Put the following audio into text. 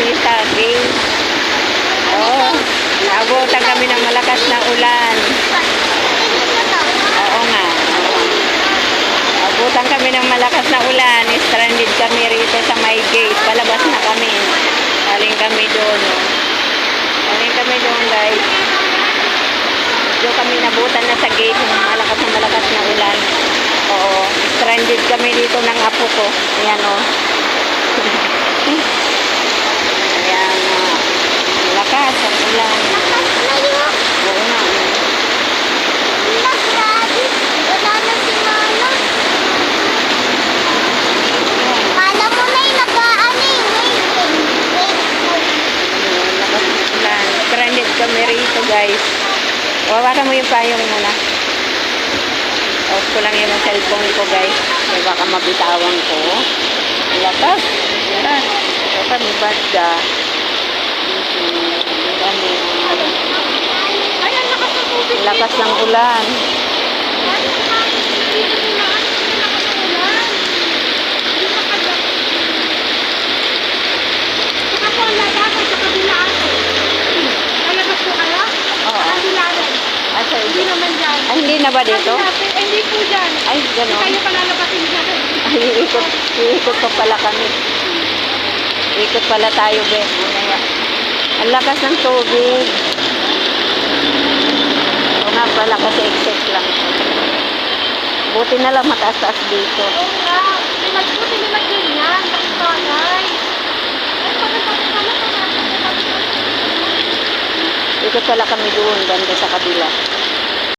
kami sa gate. Oo. Naabutan kami ng malakas na ulan. Oo nga. oo. Abutan kami ng malakas na ulan. Stranded kami rito sa may gate. Palabas na kami. Galing kami doon. oh. Galing kami doon guys. Medyo kami nabutan na sa gate ng malakas na malakas na ulan. Oo. Stranded kami dito ng apo ko. Ayan o. Ayan. ah, Malakas ang ulan. Oo nga. Lakas ng ulan. Stranded kami rito guys. Wawakan mo yung payong muna. Off ko lang yung cellphone ko guys. May baka mabitawan ko. Lakas. Yan. Ito kami banda. Mhm. Kami. Ang Lakas ng ulan. Oo. Asa Hindi naman dyan. Ay, hindi na ba dito? Sabi natin, eh, Hindi po dyan. Ay, gano'n. kayo palalabasin dyan. Ay, iikot, iikot pa pala kami. Ikot pala tayo, be. Ang lakas ng tubig. O nga pala, kasi exit lang. Buti na lang mataas-taas dito. Oo nga. May nagbuti nila ganyan. Bakit? Ay, nasa Ikot pala kami doon, banda sa kabila.